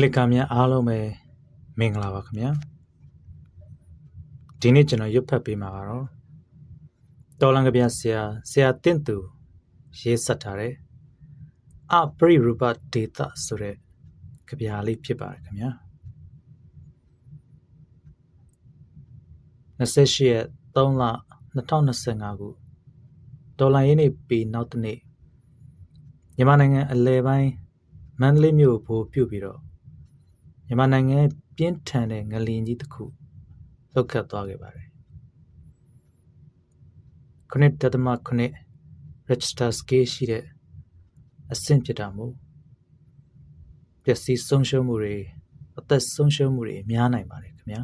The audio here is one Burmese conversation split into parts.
လစ်ကာများအားလုံးပဲမင်္ဂလာပါခင်ဗျာဒီနေ့ကျွန်တော်ရွတ်ဖတ်ပေးမှာကတော့တော်လန်ကဗျာဆရာဆရာတင့်သူရေးဆက်ထားတဲ့အပရိရူပဒေတာဆိုတဲ့ကဗျာလေးဖြစ်ပါတယ်ခင်ဗျာ28ရက်3လ2025ခုဒေါ်လာရင်းနေปีနောက်တစ်နေ့မြန်မာနိုင်ငံအလဲပိုင်းမန္တလေးမြို့ကိုပို့ပြုတ်ပြီးတော့ မြန်မာနိုင်ငံရဲ့ပြင်းထန်တဲ့ငလျင်ကြီးတစ်ခုလှုပ်ခတ်သွားခဲ့ပါတယ်ခုနှစ်တသမခုနှစ် Richter scale ရှိတဲ့အဆင့်ဖြစ်တာမို့ပျက်စီးဆုံးရှုံးမှုတွေအသက်ဆုံးရှုံးမှုတွေများနိုင်ပါတယ်ခင်ဗျာ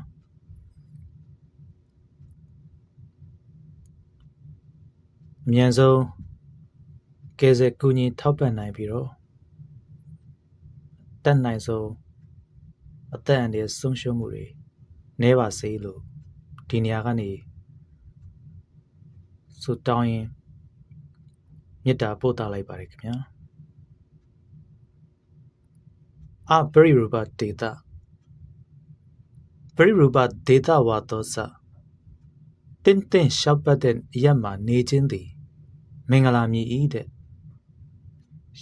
အမြန်ဆုံးကယ်ဆယ်ကူညီထောက်ပံ့နိုင်ပြီးတော့တက်နိုင်ဆုံး အသက်အန္တရာယ်ဆုံးရှုံးမှုတွေနည်းပါစေလို့ဒီနေရာကနေဆုတောင်းရင်မေတ္တာပို့သလိုက်ပါတယ်ခင်ဗျာအပရိရူပဒေတာပရိရူပဒေတာဝါသောစတင်းတင်းရှောက်ပတ်တဲ့အရက်မှာနေခြင်းသည်မင်္ဂလာမြည်ဤတဲ့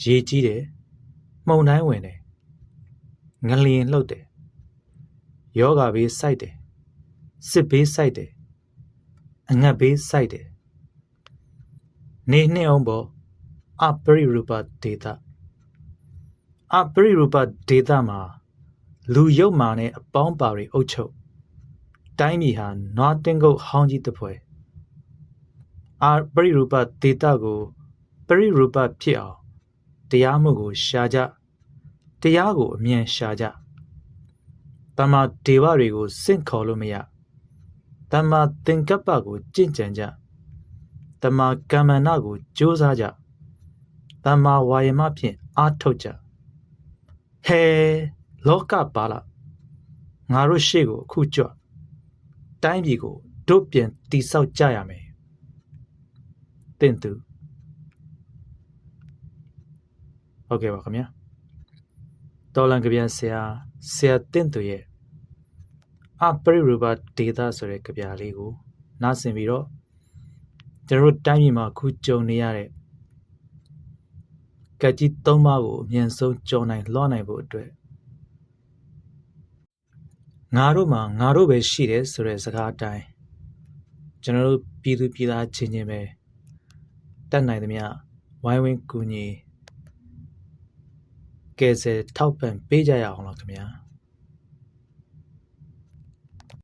ရေကြီးတယ်မှုန်တိုင်းဝင်တယ်ငလျင်လှုပ်တယ် ယောဂဘေးစိုက်တယ်စစ်ဘေးစိုက်တယ်အငတ်ဘေးစိုက်တယ်နေနှစ်အောင်ပေါ်အပရိရူပဒေတာအပရိရူပဒေတာမှာလူရုပ်မာနဲ့အပေါင်းပါတွေအုပ်ချုပ်တိုင်းပြည်ဟာနွားတင်းကုတ်ဟောင်းကြီးတစ်ဖွဲအပရိရူပဒေတာကိုပရိရူပဖြစ်အောင်တရားမှုကိုရှာကြတရားကိုအမြန်ရှာကြ တမ္မာဒေဝတွေကိုစင့်ခေါ်လို့မရတမ္မာသင်္ကပ္ပကိုကြင့်ကြံကြတမ္မာကမ္မန္နကိုကြိုးစားကြတမ္မာဝါယမဖြင့်အားထုတ်ကြဟဲလောကပါလာငါတို့ရှေ့ကိုအခုကြွတိုင်းပြည်ကိုတို့ပြန်တိဆောက်ကြရမယ်တင့်သူဟုတ်ကဲ့ပါခင်ဗျာတော်လန်ကဗျာဆရာဆရာတင့်သူရဲ့ အပရိရူပဒေတာဆိုတဲ့ကြပြလေးကိုနားဆင်ပြီးတော့ကျွန်တော်တို့တိုင်းပြည်မှာအခုကြုံနေရတဲ့ကက်ကြီးသုံးပါးကိုအမြန်ဆုံးကြော်နိုင်လွှမ်းနိုင်ဖို့အတွက်ငါတို့မှာငါတို့ပဲရှိတယ်ဆိုတဲ့စကားအတိုင်းကျွန်တော်တို့ပြည်သူပြည်သားချင်းချင်းပဲတတ်နိုင်သမျှဝိုင်းဝန်းကူညီကယ်ဆယ်ထောက်ပံ့ပေးကြရအောင်လို့ခင်ဗျာ။